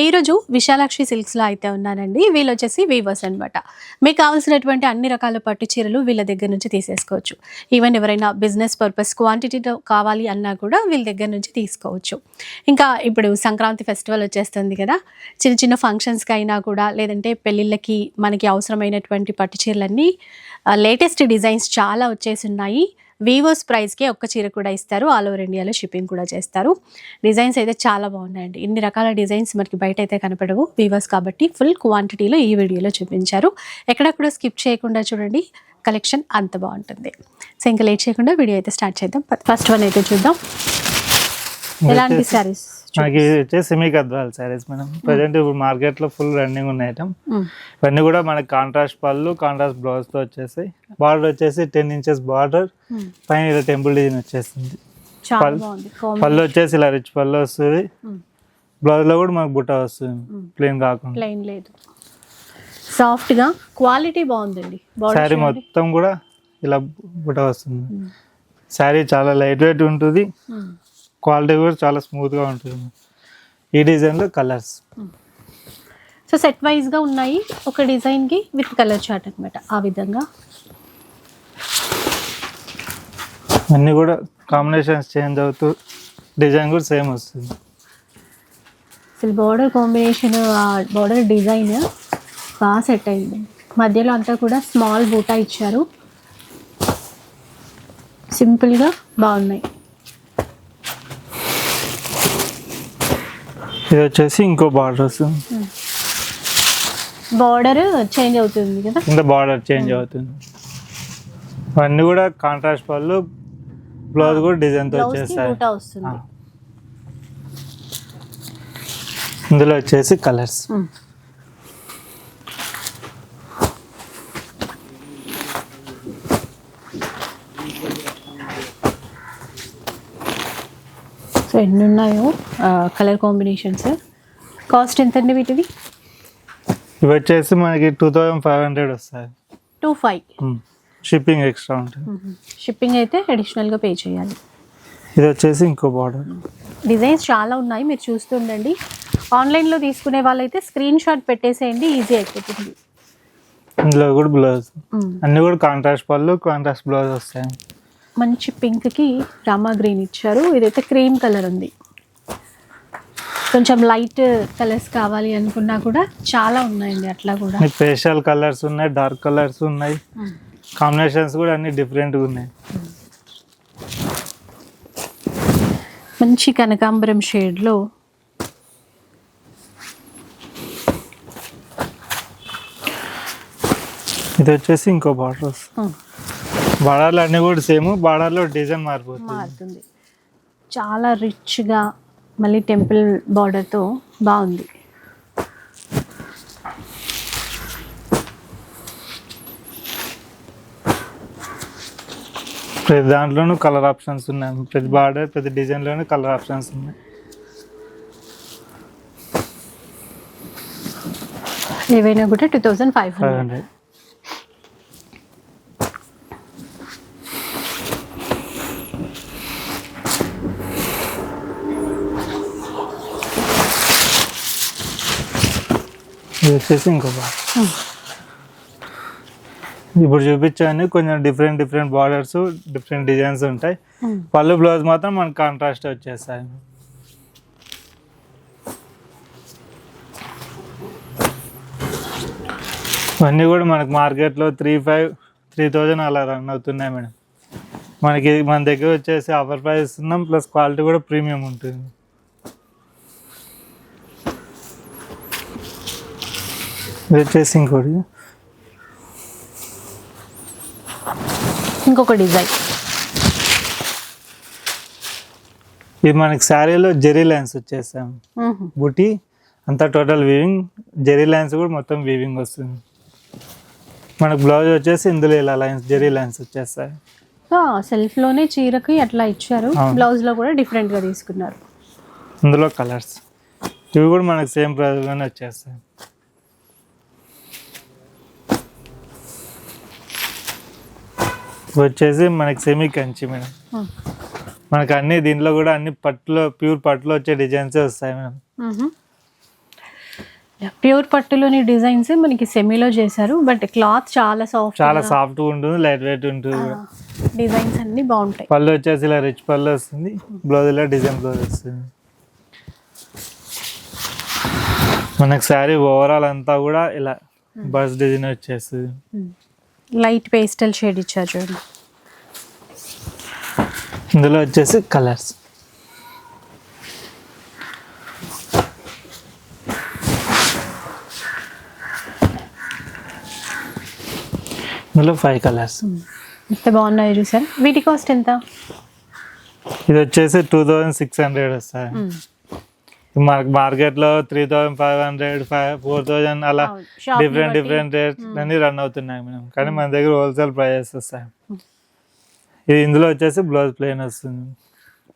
ఈరోజు విశాలాక్షి సిల్క్స్లో అయితే ఉన్నానండి. వీళ్ళు వచ్చేసి వీవర్స్ అనమాట మీకు కావాల్సినటువంటి అన్ని రకాల పట్టు చీరలు వీళ్ళ దగ్గర నుంచి తీసేసుకోవచ్చు. ఈవెన్ ఎవరైనా బిజినెస్ పర్పస్ క్వాంటిటీతో కావాలి అన్నా కూడా వీళ్ళ దగ్గర నుంచి తీసుకోవచ్చు. ఇంకా ఇప్పుడు సంక్రాంతి ఫెస్టివల్ వచ్చేస్తుంది కదా చిన్న చిన్న ఫంక్షన్స్కి అయినా కూడా లేదంటే పెళ్ళిళ్ళకి మనకి అవసరమైనటువంటి పట్టు చీరలన్నీ లేటెస్ట్ డిజైన్స్ చాలా వచ్చేసి ఉన్నాయి. వీవర్స్ ప్రైస్కి ఒక్క చీర కూడా ఇస్తారు. ఆల్ ఓవర్ ఇండియాలో షిప్పింగ్ కూడా చేస్తారు. డిజైన్స్ అయితే చాలా బాగున్నాయండి. ఇన్ని రకాల డిజైన్స్ మనకి బయట అయితే కనపడవు. వీవర్స్ కాబట్టి ఫుల్ క్వాంటిటీలో ఈ వీడియోలో చూపించారు. ఎక్కడ కూడా స్కిప్ చేయకుండా చూడండి. కలెక్షన్ అంత బాగుంటుంది. సో ఇంకా లేట్ చేయకుండా వీడియో అయితే స్టార్ట్ చేద్దాం. ఫస్ట్ వన్ అయితే చూద్దాం. ఎలాంటి శారీస్ మనకి ఇది వచ్చేసి semi Gadwal sarees madam. Present ఇప్పుడు మార్కెట్లో ఫుల్ రన్నింగ్ ఉన్న ఐటమ్ ఇవన్నీ కూడా మనకి కాంట్రాస్ట్ పళ్ళు కాంట్రాస్ట్ బ్లౌజ్తో వచ్చేసాయి బార్డర్ వచ్చేసి టెన్ ఇంచెస్ బార్డర్ పైన ఇలా టెంపుల్ డిజైన్ వచ్చేసింది. పళ్ళు వచ్చేసి ఇలా రిచ్ పళ్ళు వస్తుంది. బ్లౌజ్లో కూడా మనకు బుట్ట వస్తుంది. ప్లేన్ కాకుండా. ప్లెయిన్ లేదు. సాఫ్ట్గా క్వాలిటీ బాగుందండి. శారీ మొత్తం కూడా ఇలా బుట్ట వస్తుంది. శారీ చాలా లైట్ వెయిట్ ఉంటుంది క్వాలిటీ కూడా చాలా స్మూత్గా ఉంటుంది. ఈ డిజైన్లో కలర్స్. సో సెట్ వైజ్గా ఉన్నాయి ఒక డిజైన్కి విత్ కలర్ చార్ట్ అనమాట ఆ విధంగా. అన్నీ కూడా కాంబినేషన్స్ చేంజ్ అవుతూ డిజైన్ కూడా సేమ్ వస్తుంది. అసలు బార్డర్ కాంబినేషన్ బార్డర్ డిజైన్ బాగా సెట్ అయింది. మధ్యలో అంతా కూడా స్మాల్ బూటా ఇచ్చారు. సింపుల్గా బాగున్నాయి. ఇది వచ్చేసి ఇంకో బార్డర్ వస్తుంది బార్డర్ చేంజ్ అవుతుంది కదా? కింద బార్డర్ చేంజ్ అవుతుంది. అవన్నీ కూడా కాంట్రాస్ట్ పళ్ళు బ్లౌజ్ కూడా డిజైన్తో వచ్చేస్తాయి. ఇందులో వచ్చేసి కలర్స్ సో ఎన్ని ఉన్నాయో కలర్ కాంబినేషన్స్ కాస్ట్ ఎంత అండి వీటిది? ఇవి వచ్చేసి మనకి టూ థౌజండ్ ఫైవ్ హండ్రెడ్ వస్తాయి. Two five. షిప్పింగ్ ఎక్స్ట్రా ఉంటుంది. షిప్పింగ్ అయితే అడిషనల్గా పే చేయాలి. ఇది వచ్చేసి ఇంకో బార్డర్ డిజైన్స్ చాలా ఉన్నాయి మీరు చూస్తుండండి. ఆన్లైన్లో తీసుకునే వాళ్ళైతే స్క్రీన్ షాట్ పెట్టేసేయండి ఈజీ అయిపోతుంది. ఇందులో కూడా బ్లౌజ్. అన్నీ కూడా కాంట్రాస్ట్ పళ్ళు కాంట్రాస్ట్ బ్లౌజ్ వస్తాయి. మంచి పింక్కి రామా గ్రీన్ ఇచ్చారు. ఇదైతే క్రీమ్ కలర్ ఉంది. కొంచెం లైట్ కలర్స్ కావాలి అనుకున్నా కూడా చాలా ఉన్నాయండి అట్లా కూడా. ఫేషియల్ కలర్స్ ఉన్నాయి డార్క్ కలర్స్ ఉన్నాయి. కాంబినేషన్స్ కూడా అన్ని డిఫరెంట్గా ఉన్నాయి. మంచి కనకాంబరం షేడ్లో ఇది వచ్చేసి ఇంకో బార్డర్ బార్డర్లు అన్నీ కూడా సేమ్ బార్డర్లో డిజైన్ మారిపోతుంది. మారుతుంది. చాలా రిచ్గా మళ్ళీ టెంపుల్ బార్డర్తో బాగుంది. ప్రతి దాంట్లోనూ కలర్ ఆప్షన్స్ ఉన్నాయి. ప్రతి బార్డర్ ప్రతి డిజైన్లోనూ కలర్ ఆప్షన్స్ ఉన్నాయి. ఏవైనా కూడా టూ థౌజండ్ ఫైవ్ హండ్రెడ్. వచ్చేసి ఇంకో బార్డర్ ఇప్పుడు చూపించాను కొంచెం different different borders different designs ఉంటాయి. పళ్ళు బ్లౌజ్ మాత్రం మనకు కాంట్రాస్ట్ వచ్చేస్తాయి. ఇవన్నీ కూడా మనకు మార్కెట్లో త్రీ ఫైవ్ త్రీ థౌజండ్ అలా రన్ అవుతున్నాయి మేడం. మనకి మన దగ్గర వచ్చేసి ఆఫర్ ప్రైస్ ఇస్తున్నాం ప్లస్ క్వాలిటీ కూడా ప్రీమియం ఉంటుంది. ఇది వచ్చేసి ఇంకోటి ఇంకొక డిజైన్. ఇది మనకి శారీలో జెరీ లైన్స్ వచ్చేసాం బుటీ అంతా టోటల్ వీవింగ్ జెరీ లైన్స్ కూడా మొత్తం వీవింగ్ వస్తుంది. మనకు బ్లౌజ్ వచ్చేసి ఇందులో ఇలా లైన్స్ జెరీ లైన్స్ వచ్చేస్తాయి. సెల్ఫ్లోనే చీరకి అట్లా ఇచ్చారు. అవును. బ్లౌజ్లో కూడా డిఫరెంట్గా తీసుకున్నారు. ఇందులో కలర్స్ ఇవి కూడా మనకు సేమ్ ప్రైస్లోనే వచ్చేస్తాయి. వచ్చేసి మనకి సెమీ కంచి మేడం. మనకి అన్ని దీంట్లో కూడా అన్ని పట్టులో ప్యూర్ పట్టులో వచ్చే డిజైన్స్ వస్తాయి మేడం. ప్యూర్ పట్టులోని డిజైన్స్ మనకి సెమీలో చేశారు బట్ క్లాత్ చాలా సాఫ్ట్ చాలా సాఫ్ట్ ఉంటుంది లైట్ వెయిట్ ఉంటుంది. డిజైన్స్ అన్ని బాగుంటాయి. పళ్ళు వచ్చేసి ఇలా రిచ్ పళ్ళు వస్తుంది బ్లౌజ్ ఇలా డిజైన్ బ్లౌజ్ వస్తుంది. మనకి శారీ ఓవరాల్ అంతా కూడా ఇలా బస్ డిజైన్ వచ్చేస్తుంది. లైట్ పేస్టల్ షేడ్ ఇచ్చారు చూడండి. ఇందులో వచ్చేసి కలర్స్. ఇందులో ఫైవ్ కలర్స్. ఎంత బాగున్నాయి చూసారు? వీటి కాస్ట్ ఎంత? ఇది వచ్చేసి టూ థౌజండ్ సిక్స్ హండ్రెడ్ వస్తాయి. మనకి మార్కెట్లో three thousand five hundred five four thousand అలా డిఫరెంట్. డిఫరెంట్ రేట్స్ అన్ని రన్ అవుతున్నాయి మేడం. కానీ మన దగ్గర హోల్సేల్ ప్రైజెస్ వస్తాయి. ఇది ఇందులో వచ్చేసి బ్లౌజ్ ప్లెయిన్ వస్తుంది.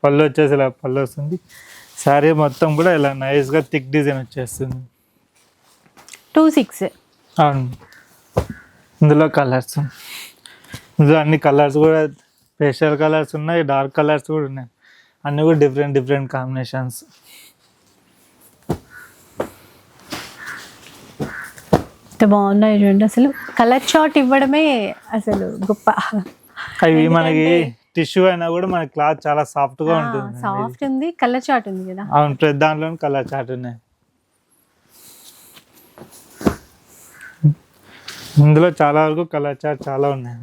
పళ్ళు వచ్చేసి ఇలా పళ్ళు వస్తుంది. శారీ మొత్తం కూడా ఇలా నైస్గా థిక్ డిజైన్ వచ్చేస్తుంది. టూ సిక్స్ అవును. ఇందులో కలర్స్ ఇందులో అన్ని కలర్స్ కూడా ఫేషియల్ కలర్స్ ఉన్నాయి డార్క్ కలర్స్ కూడా ఉన్నాయి. అన్ని కూడా డిఫరెంట్ డిఫరెంట్ కాంబినేషన్స్ ఎంత బాగున్నాయి చూడండి. అసలు కలర్ చార్ట్ ఇవ్వడమే అసలు గొప్ప. అవి మనకి టిష్యూ అయినా కూడా మన క్లాత్ చాలా సాఫ్ట్గా ఉంటుంది. సాఫ్ట్ ఉంది కలర్ చార్ట్ ఉంది కదా. అవును ప్రతి దాంట్లో కలర్ చాట్ ఉన్నాయి. ఇందులో చాలా వరకు కలర్ చాట్ చాలా ఉన్నాయి.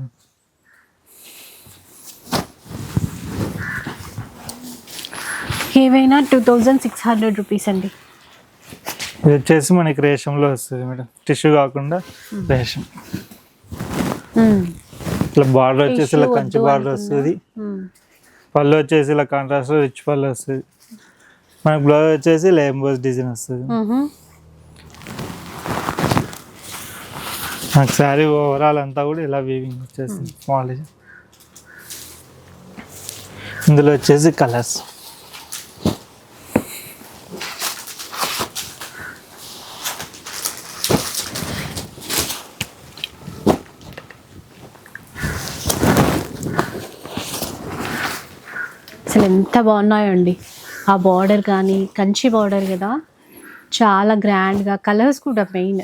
ఏవైనా two thousand six hundred rupees అండి. ఇది వచ్చేసి మనకి రేషంలో వస్తుంది మేడం. టిష్యూ కాకుండా రేషం. ఇట్లా బార్డర్ వచ్చేసి ఇలా కంచి బార్డర్. వస్తుంది. పళ్ళు వచ్చేసి ఇలా కాంట్రాస్ట్ రిచ్ పళ్ళు వస్తుంది. మనకి బ్లౌజ్ వచ్చేసి ఇలా ఎంబోస్ డిజైన్ వస్తుంది. నాకు శారీ ఓవరాల్ అంతా కూడా ఇలా వీవింగ్ వచ్చేసింది. స్మాల్ డిజైన్ ఇందులో వచ్చేసి కలర్స్ ఎంత బాగున్నాయో అండి ఆ బార్డర్ కానీ కంచి బార్డర్ కదా చాలా గ్రాండ్గా కలర్స్ కూడా మెయిన్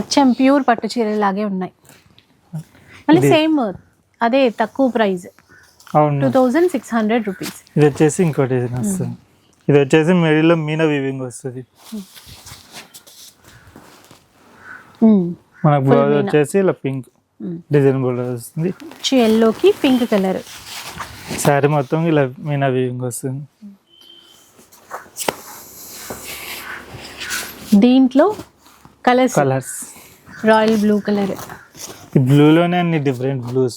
అచ్చం ప్యూర్ పట్టు చీరలాగే ఉన్నాయి. మళ్ళీ సేమ్ అదే తక్కువ price two thousand six hundred rupees ఇది వచ్చేసి ఇంకో డిజైన్ వస్తుంది. ఇది వచ్చేసి మిడిల్లో మీన వీవింగ్ వస్తుంది. మనకు బ్లౌజ్. వచ్చేసి ఇలా పింక్ డిజైన్ బ్లౌజ్ వస్తుంది. ఎల్లోకి పింక్ కలర్ శారీ మొత్తం ఇలా మీనా వీవింగ్ వస్తుంది. దీంట్లో colours. Colours royal blue colour బ్లూలోనే అన్ని డిఫరెంట్ బ్లూస్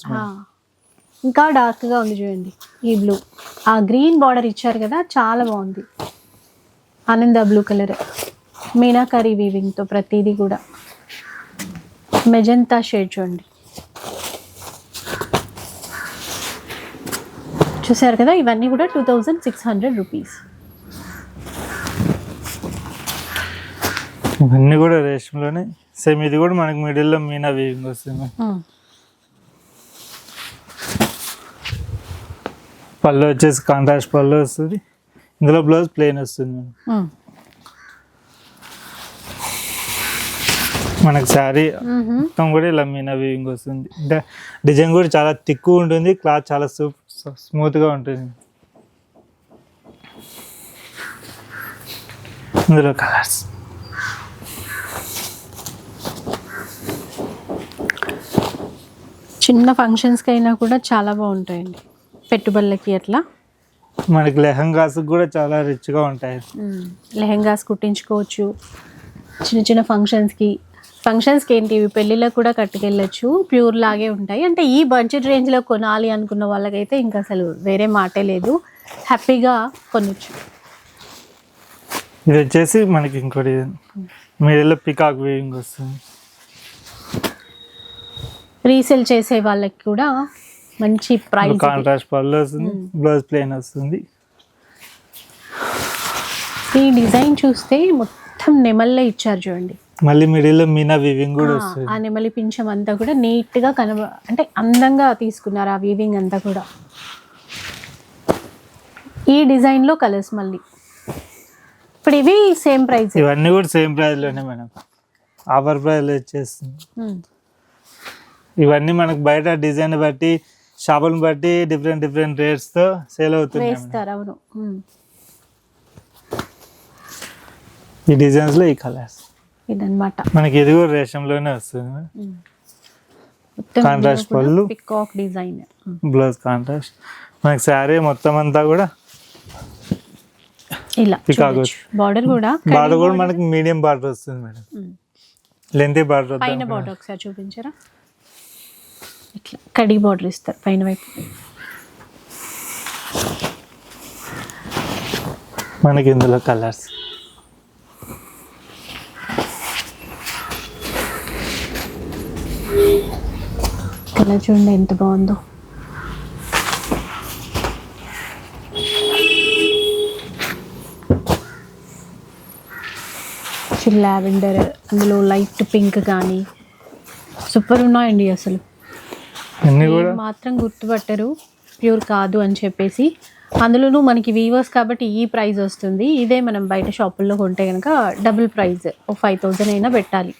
ఇంకా డార్క్గా ఉంది చూడండి ఈ బ్లూ ఆ గ్రీన్ బార్డర్ ఇచ్చారు కదా చాలా బాగుంది. ఆనంద బ్లూ కలర్ మీనాకరీ వీవింగ్తో ప్రతిదీ కూడా. మెజంతా షేడ్ చూడండి. చూసారు కదా ఇవన్నీ కూడా two thousand six hundred rupees ఇవన్నీ కూడా రేషంలోనే సేమ్ ఇది కూడా మనకి మిడిల్లో మీనా వీవింగ్ వస్తుంది. పళ్ళు వచ్చేసి కాంట్రాస్ట్ పళ్ళు వస్తుంది. ఇందులో బ్లౌజ్ ప్లెయిన్ వస్తుంది. మనకి శారీ మొత్తం కూడా ఇలా మీనా వీవింగ్ వస్తుంది. అంటే డిజైన్ కూడా చాలా తిక్కువ ఉంటుంది క్లాత్ చాలా స్మూత్గా ఉంటుంది. ఇందులో కలర్స్. చిన్న ఫంక్షన్స్కి అయినా కూడా చాలా బాగుంటాయండి. పెట్టుబడులకి అట్లా మనకి లెహంగాస్ కూడా చాలా రిచ్గా ఉంటాయి. లెహెంగాస్ కుట్టించుకోవచ్చు. చిన్న చిన్న ఫంక్షన్స్కి ఫంక్షన్స్కి ఏంటి? ఇవి పెళ్ళిళ్ళకి కూడా కట్టుకెళ్ళచ్చు. ప్యూర్ లాగే ఉంటాయి. అంటే ఈ బడ్జెట్ రేంజ్లో కొనాలి అనుకున్న వాళ్ళకైతే ఇంకా అసలు వేరే మాటే లేదు. హ్యాపీగా కొనొచ్చు. ఇది వచ్చేసి మనకి ఇంకోటి మీడిలో పికాక్ వీవింగ్ వస్తుంది. రీసేల్ చేసే వాళ్ళకి కూడా మంచి ప్రైస్ కాంట్రాస్ట్ పళ్ళు వస్తుంది బ్లౌజ్ ప్లెయిన్ వస్తుంది. ఈ డిజైన్ చూస్తే మొత్తం నెమల్లే ఇచ్చారు చూడండి. మళ్ళీ మిడిల్లో మీనా వివింగ్ కూడా వస్తుంది. ఆ నెమలి పింఛం అంతా కూడా నీట్గా కనబ అంటే అందంగా తీసుకున్నారు ఆ వీవింగ్ అంతా కూడా. ఈ డిజైన్లో కలర్స్ మళ్ళీ. ఇప్పుడు ఇవి సేమ్ ప్రైస్ ఇవన్నీ కూడా సేమ్ ప్రైస్లోనే మేడం. ఆఫర్ ప్రైస్ వచ్చేస్తుంది ఇవన్నీ మనకు బయట డిజైన్ బట్టి షాపులను బట్టి డిఫరెంట్ డిఫరెంట్ రేట్స్తో సేల్ అవుతున్నాయి. వేస్తారు అవును. ఈ డిజైన్స్లో ఈ కలర్స్ ఇదన్నమాట. మనకి ఇది కూడా రేషంలోనే వస్తుంది Contrast పళ్ళు. పికాక్ డిజైన్ బ్లౌజ్ కాంట్రాస్ట్ మనకి శారీ మొత్తం అంతా కూడా ఇలా Peacock బార్డర్ కూడా బార్డర్ కూడా మనకి మీడియం బార్డర్ వస్తుంది మేడం. లెంతీ బార్డర్ పైన బార్డర్ ఒకసారి చూపించరా? ఇట్లా కడి బార్డర్ ఇస్తారు పైన వైపు. మనకి ఇందులో కలర్స్ కలర్ చూడండి ఎంత బాగుందో. లావెండర్ అందులో లైట్ పింక్ కానీ సూపర్ ఉన్నాయండి అసలు. మాత్రం గుర్తుపట్టరు ప్యూర్ కాదు అని చెప్పేసి. అందులోనూ మనకి వీవర్స్ కాబట్టి ఈ ప్రైస్ వస్తుంది. ఇదే మనం బయట షాపుల్లో కొంటే కనుక డబుల్ ప్రైస్ ఒక ఫైవ్ థౌజండ్ అయినా పెట్టాలి.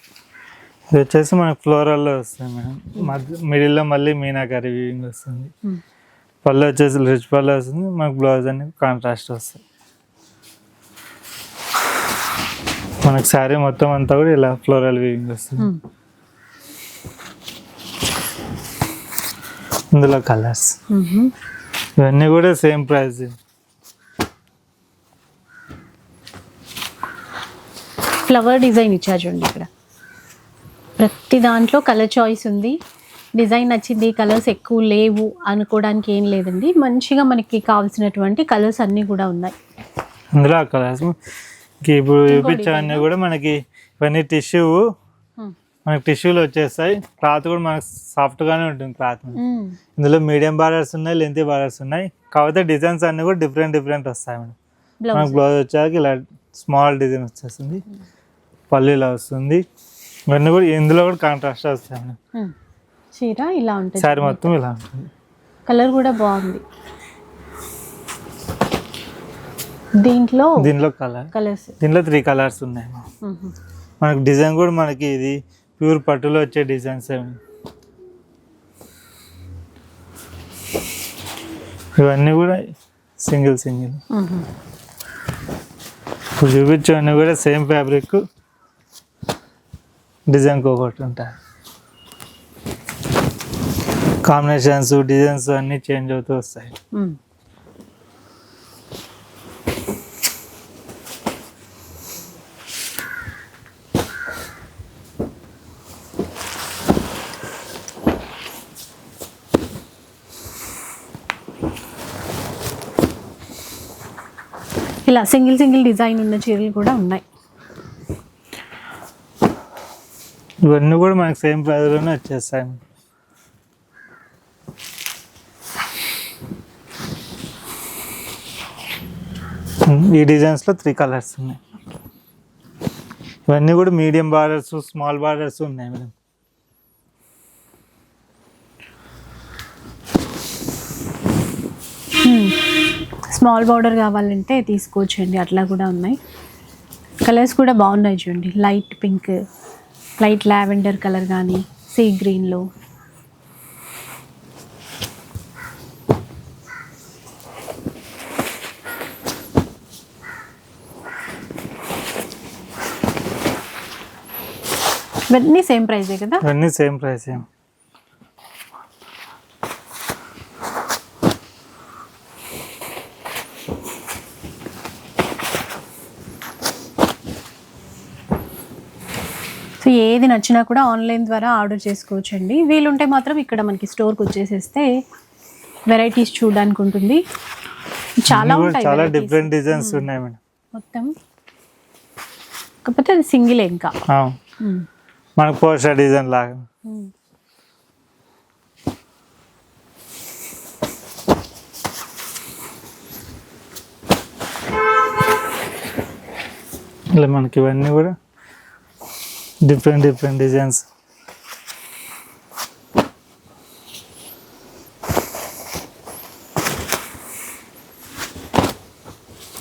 ఇది వచ్చేసి మనకి ఫ్లోరల్లో వస్తుంది మేడం. మధ్య మిడిల్లో మళ్ళీ మీనాకరి వీవింగ్ వస్తుంది. Hmm. పళ్ళు వచ్చేసి రిచ్ పళ్ళు వస్తుంది. మనకు బ్లౌజ్ అనేది కాంట్రాస్ట్ వస్తుంది మనకి శారీ మొత్తం అంతా కూడా ఇలా ఫ్లోరల్ వీవింగ్ వస్తుంది. Hmm. ఇందులో కలర్స్ మ్మ్. ఇవన్నీ కూడా సేమ్ ప్రైస్ ఫ్లవర్ డిజైన్ ఇచ్చారు చూడండి ఇక్కడ. ప్రతి దాంట్లో కలర్ చాయిస్ ఉంది. డిజైన్ నచ్చింది కలర్స్ ఎక్కువ లేవు అనుకోవడానికి ఏం లేదండి. మంచిగా మనకి కావాల్సినటువంటి కలర్స్ అన్నీ కూడా ఉన్నాయి. ఇందులో ఆ కలర్స్ ఇప్పుడు చూపించవన్నీ కూడా మనకి ఇవన్నీ టిష్యూ మ్మ్. మనకి టిష్యూలు వచ్చేస్తాయి. క్లాత్ కూడా మనకు సాఫ్ట్గానే ఉంటుంది క్లాత్ మ్మ్. ఇందులో మీడియం బార్డర్స్ ఉన్నాయి లెంతీ బార్డర్స్ ఉన్నాయి. కాకపోతే డిజైన్స్ అన్ని కూడా డిఫరెంట్ డిఫరెంట్ వస్తాయి మేడం. మనకు బ్లౌజ్ వచ్చాక ఇలా స్మాల్ డిజైన్ వచ్చేస్తుంది. ఇలా వస్తుంది. ఇవన్నీ కూడా ఇందులో కూడా కాంట్రాస్ట్ వస్తాయి. చీర ఇలా ఉంటుంది. శారీ మొత్తం ఇలా ఉంటుంది. కలర్ కూడా బాగుంది. దీంట్లో దీనిలో కలర్ కలర్స్ దీనిలో త్రీ కలర్స్ ఉన్నాయి. మనకి డిజైన్ కూడా మనకి ఇది ప్యూర్ పట్టులో వచ్చే డిజైన్స్ ఇవన్నీ కూడా సింగిల్ సింగిల్. ఇప్పుడు చూపించేవన్నీ కూడా సేమ్ ఫ్యాబ్రిక్ డిజైన్కి ఒకటి ఉంటాయి. కాంబినేషన్స్ డిజైన్స్ అన్నీ చేంజ్ అవుతూ వస్తాయి. ఇలా సింగిల్ సింగిల్ డిజైన్ ఉన్న చీరలు కూడా ఉన్నాయి. ఇవన్నీ కూడా మాకు సేమ్ ప్రైజ్లోనే వచ్చేస్తాయి. ఈ డిజైన్స్లో త్రీ కలర్స్ ఉన్నాయి. ఇవన్నీ కూడా మీడియం బార్డర్స్ స్మాల్ బార్డర్స్ ఉన్నాయి మేడం. స్మాల్ బార్డర్ కావాలంటే తీసుకోవచ్చండి. అట్లా కూడా ఉన్నాయి. కలర్స్ కూడా బాగున్నాయి చూడండి. Light pink light lavender colour కానీ సీ గ్రీన్లో ఇవన్నీ సేమ్ ప్రైజే కదా? ఇవన్నీ సేమ్ ప్రైస్ ఏది నచ్చినా కూడా ఆన్లైన్ ద్వారా ఆర్డర్ చేసుకోవచ్చండి. వీలుంటే మాత్రం ఇక్కడ మనకి స్టోర్కి వచ్చేసేస్తే వెరైటీస్ చూడడానికి ఉంటుంది. చాలా ఉంటాయి చాలా. డిఫరెంట్ డిజైన్స్ ఉన్నాయి మేడం. మొత్తం. కాకపోతే అది సింగిల్ ఇంకా. మనకు పోస్టర్ డిజైన్ లాగా. ఇలా మనకి ఇవన్నీ కూడా డిఫరెంట్ డిఫరెంట్ డిజైన్స్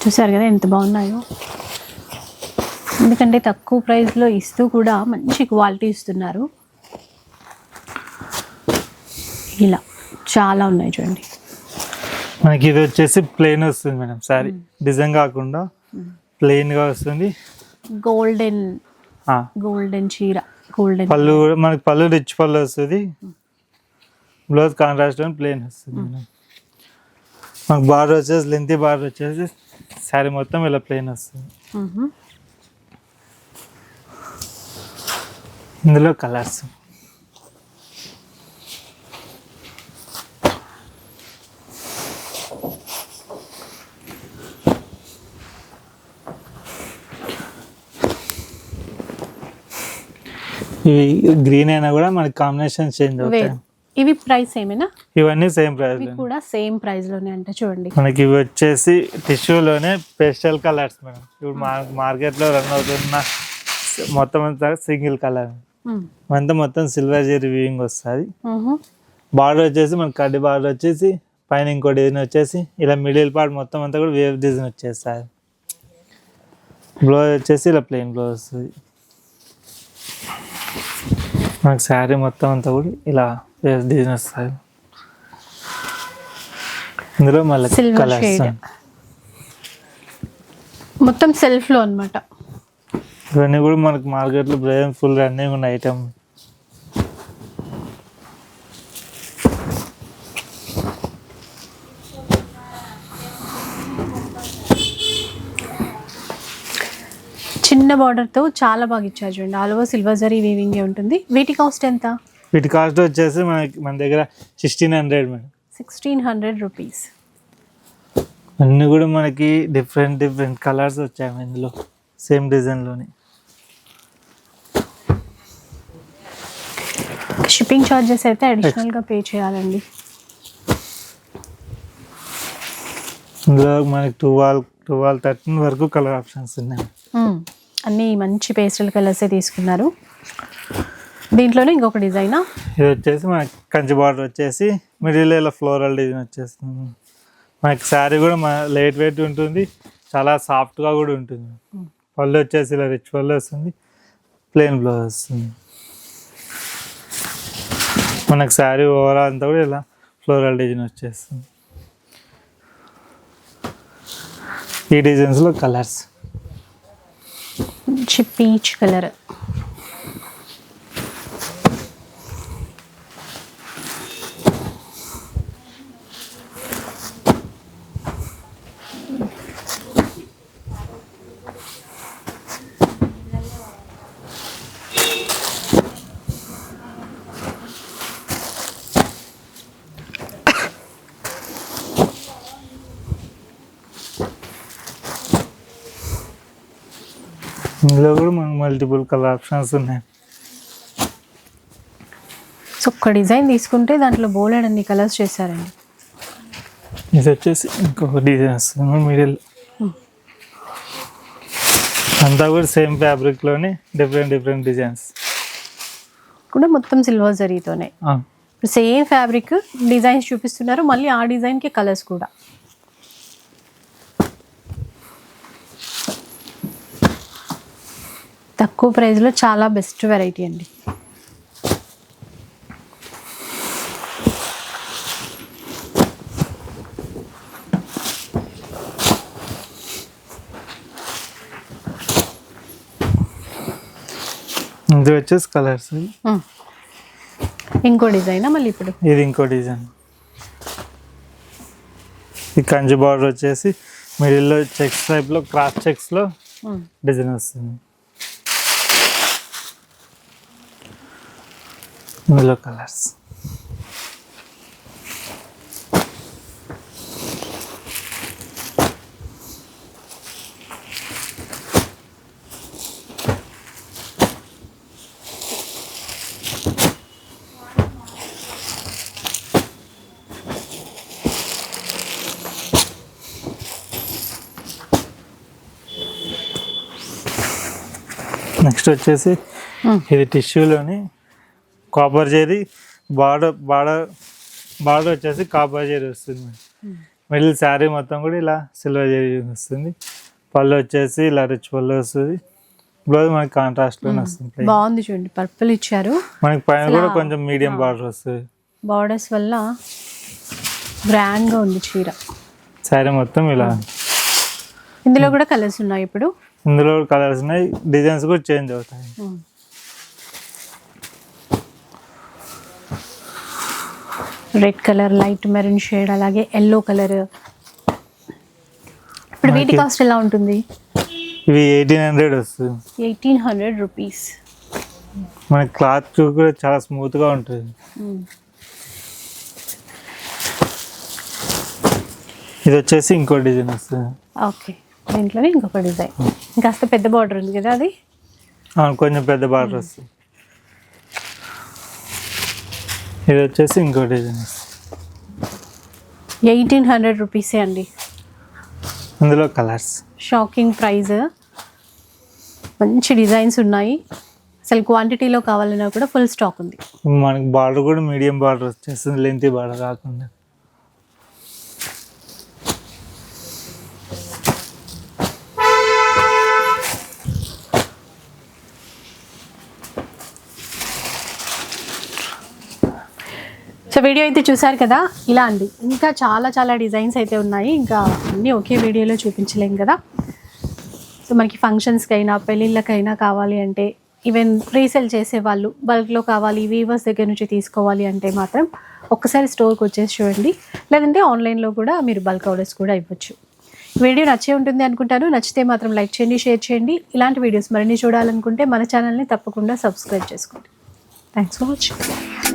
చూసారు కదా ఎంత బాగున్నాయో? ఎందుకంటే తక్కువ ప్రైస్లో ఇస్తూ కూడా మంచి క్వాలిటీ ఇస్తున్నారు. ఇలా చాలా ఉన్నాయి చూడండి. మనకి ఇది వచ్చేసి ప్లెయిన్ వస్తుంది మేడం సారీ. డిజైన్ కాకుండా ప్లెయిన్గా వస్తుంది. గోల్డెన్ గోల్డెన్ చీర గోల్డెన్ పళ్ళు కూడా మనకి పళ్ళు రిచ్ పళ్ళు వస్తుంది. బ్లౌజ్ కాంట్రాస్ట్ ప్లెయిన్ వస్తుంది మేడం. మనకు బార్డర్ వచ్చేసి లెంతీ బార్డర్ వచ్చేసి శారీ మొత్తం ఇలా ప్లెయిన్ వస్తుంది. ఇందులో కలర్స్ ఇవి గ్రీన్ అయినా కూడా మనకి కాంబినేషన్ చేంజ్ అవుతాయి. ఇవి ప్రైస్ ఏమైనా ఇవన్నీ సేమ్ ప్రైస్ కూడా సేమ్ ప్రైస్లోనే అంటే చూడండి. మనకి ఇవి వచ్చేసి టిష్యూలోనే పేస్టల్ కలర్స్ మేడం. ఇప్పుడు మార్ మార్కెట్లో రన్ అవుతున్న మొత్తం అంతా సింగిల్ కలర్. అంతా మొత్తం సిల్వర్ జెరీ వీవింగ్ వస్తుంది. బార్డర్ వచ్చేసి మనకి కడ్డీ బార్డర్ వచ్చేసి పైన ఇంకో డిజైన్ వచ్చేసి ఇలా మిడిల్ పార్ట్ మొత్తం అంతా కూడా వేవ్ డిజైన్ వచ్చేస్తుంది. బ్లౌజ్ వచ్చేసి ఇలా ప్లెయిన్ బ్లౌజ్ వస్తుంది. మనకి శారీ మొత్తం అంతా కూడా ఇలా డిజైన్ వస్తుంది ఇందులో మళ్ళీ కలర్స్. మొత్తం సెల్ఫ్లో అన్నమాట. ఇవన్నీ కూడా మనకి మార్కెట్లో బ్రెయిన్ ఫుల్ రన్నింగ్ ఉన్న ఐటమ్ చిన్న border తో చాలా బాగా ఇచ్చారు చూడండి. All over silver zari weaving ఉంటుంది. వీటి కాస్ట్ ఎంత? వీటి కాస్ట్ వచ్చేసి మనకి మన దగ్గర sixteen hundred madam. Sixteen hundred rupees అన్నీ కూడా మనకి డిఫరెంట్ డిఫరెంట్ కలర్స్ వచ్చాయి ఇందులో. సేమ్ డిజైన్లోని షిప్పింగ్ ఛార్జెస్ అయితే అడిషనల్గా పే చేయాలండి. ఇందులో మనకి ట్వెల్వ్ ట్వెల్వ్ థర్టీన్ వరకు కలర్ ఆప్షన్స్ ఉన్నాయి. మ్మ్. అన్ని మంచి పేస్టల్ కలర్సే తీసుకున్నారు. దీంట్లోనే ఇంకొక డిజైనా ఇది వచ్చేసి మనకి కంచి బార్డర్ వచ్చేసి మిడిల్ ఇలా ఫ్లోరల్ డిజైన్ వచ్చేస్తుంది. మనకి శారీ కూడా మన లైట్ వెయిట్ ఉంటుంది చాలా సాఫ్ట్గా కూడా ఉంటుంది. పళ్ళు వచ్చేసి ఇలా రిచ్ పళ్ళు వస్తుంది ప్లెయిన్ బ్లౌజ్ వస్తుంది. మనకు శారీ ఓవరాల్ అంతా కూడా ఇలా ఫ్లోరల్ డిజైన్ వచ్చేస్తుంది. ఈ డిజైన్స్లో కలర్స్ మంచి పీచ్ కలర్ ఇందులో కూడా మనకు మల్టిపుల్ కలర్ ఆప్షన్స్ ఉన్నాయి. సో ఒక్క డిజైన్ తీసుకుంటే దాంట్లో బోలెడ్ అన్ని కలర్స్ చేశారండి. ఇది వచ్చేసి ఇంకొక డిజైన్ వస్తుంది. మిడిల్ అంతా కూడా సేమ్ ఫ్యాబ్రిక్లోనే డిఫరెంట్ డిఫరెంట్ డిజైన్స్ కూడా మొత్తం సిల్వర్ జరీతోనే సేమ్ ఫ్యాబ్రిక్ డిజైన్స్ చూపిస్తున్నారు. మళ్ళీ ఆ డిజైన్కి కలర్స్ కూడా. తక్కువ ప్రైస్లో చాలా బెస్ట్ వెరైటీ అండి. ఇది వచ్చేసి కలర్స్. ఇంకో డిజైనా మళ్ళీ ఇప్పుడు? ఇది ఇంకో డిజైన్ ఈ కంచి బార్డర్ వచ్చేసి మిడిల్లో చెక్స్ టైప్లో క్రాస్ చెక్స్లో. డిజైన్ వస్తుంది. ఇందులో కలర్స్ నెక్స్ట్ వచ్చేసి ఇది టిష్యూలోని copper zari border border border వచ్చేసి కాపర్ జెరీ వస్తుంది. మిడిల్ శారీ మొత్తం కూడా ఇలా సిల్వర్ జెరీ వస్తుంది. పళ్ళు వచ్చేసి ఇలా రిచ్ పళ్ళు వస్తుంది. బ్లౌజ్ మనకి కాంట్రాస్ట్లోనే వస్తుంది plain. బాగుంది చూడండి పర్పుల్ ఇచ్చారు. మనకి పైన కూడా కొంచెం మీడియం బార్డర్ వస్తుంది. బార్డర్స్ వల్ల గ్రాండ్గా ఉంది చీర. శారీ మొత్తం ఇలా. ఇందులో కూడా కలర్స్ ఉన్నాయి ఇప్పుడు? ఇందులో కలర్స్ ఉన్నాయి. డిజైన్స్ కూడా చేంజ్ అవుతాయి. Red colour light maroon shade అలాగే ఎల్లో కలర్. ఇప్పుడు వీటి కాస్ట్ ఎలా ఉంటుంది? ఇవి ఎయిటీన్ హండ్రెడ్ వస్తుంది. Eighteen hundred rupees. మనకి క్లాత్ కూడా చాలా స్మూత్గా ఉంటుంది. ఇది వచ్చేసి ఇంకో డిజైన్ వస్తుంది. ఓకే. దీంట్లోనే ఇంకొక డిజైన్. ఇంకాస్త పెద్ద బార్డర్ ఉంది కదా అది? కొంచెం పెద్ద బార్డర్ వస్తుంది. ఇది వచ్చేసి ఇంకో డిజైన్ ఎయిటీన్ హండ్రెడ్ రూపీసే అండి. ఇందులో కలర్స్. షాకింగ్ ప్రైస్ మంచి డిజైన్స్ ఉన్నాయి. అసలు క్వాంటిటీలో కావాలన్నా కూడా ఫుల్ స్టాక్ ఉంది. మనకి బార్డర్ కూడా మీడియం బార్డర్ వచ్చేస్తుంది. లెంతీ బార్డర్ కాకుండా. సో వీడియో అయితే చూసారు కదా? ఇలా అండి. ఇంకా చాలా చాలా డిజైన్స్ అయితే ఉన్నాయి. ఇంకా అన్నీ ఒకే వీడియోలో చూపించలేం కదా? సో మనకి ఫంక్షన్స్కి అయినా పెళ్ళిళ్ళకైనా కావాలి అంటే ఈవెన్ రీసేల్ చేసేవాళ్ళు బల్క్లో కావాలి వీవర్స్ దగ్గర నుంచి తీసుకోవాలి అంటే మాత్రం ఒక్కసారి స్టోర్కి వచ్చేసి చూడండి. లేదంటే ఆన్లైన్లో కూడా మీరు బల్క్ ఆర్డర్స్ కూడా ఇవ్వచ్చు. వీడియో నచ్చే ఉంటుంది అనుకుంటాను. నచ్చితే మాత్రం లైక్ చేయండి షేర్ చేయండి. ఇలాంటి వీడియోస్ మరిన్ని చూడాలనుకుంటే మన ఛానల్ని తప్పకుండా సబ్స్క్రైబ్ చేసుకోండి. Thanks for watching.